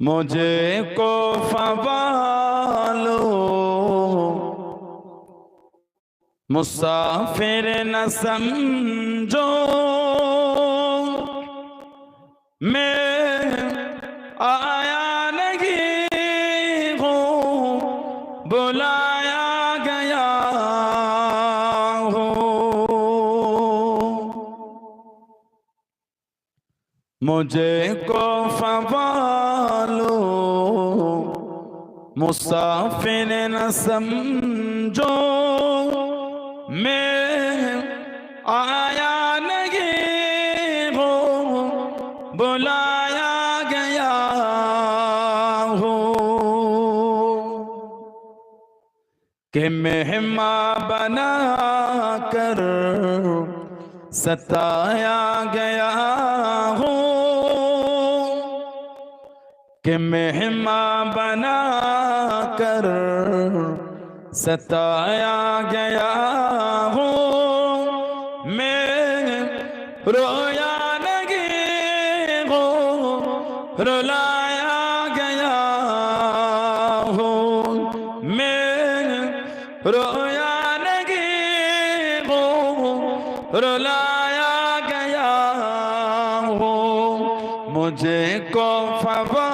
مجھے کو فوالو مسافر نہ سمجھو میں آیا نہیں ہوں بلایا گیا ہوں مجھے کو فوالو مسافر نہ سمجھو، میں آیا نہیں ہوں بلایا گیا ہوں کہ مہماں بنا کر ستایا گیا کہ مہماں بنا کر ستایا گیا ہوں۔ میں رویا نہیں ہوں۔ رلایا گیا ہوں۔ میں رویا نہیں ہوں۔ رلایا گیا ہوں۔ مجھے کو فوالو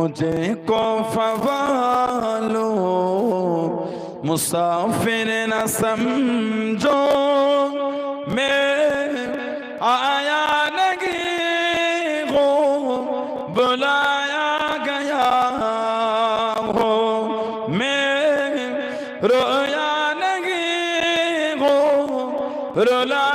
مجھے کو فوالو؟ مسافر نہ سمجھو، میں آیا نہیں ہوں بلایا گیا ہو، میں رویا نہیں ہوں رلا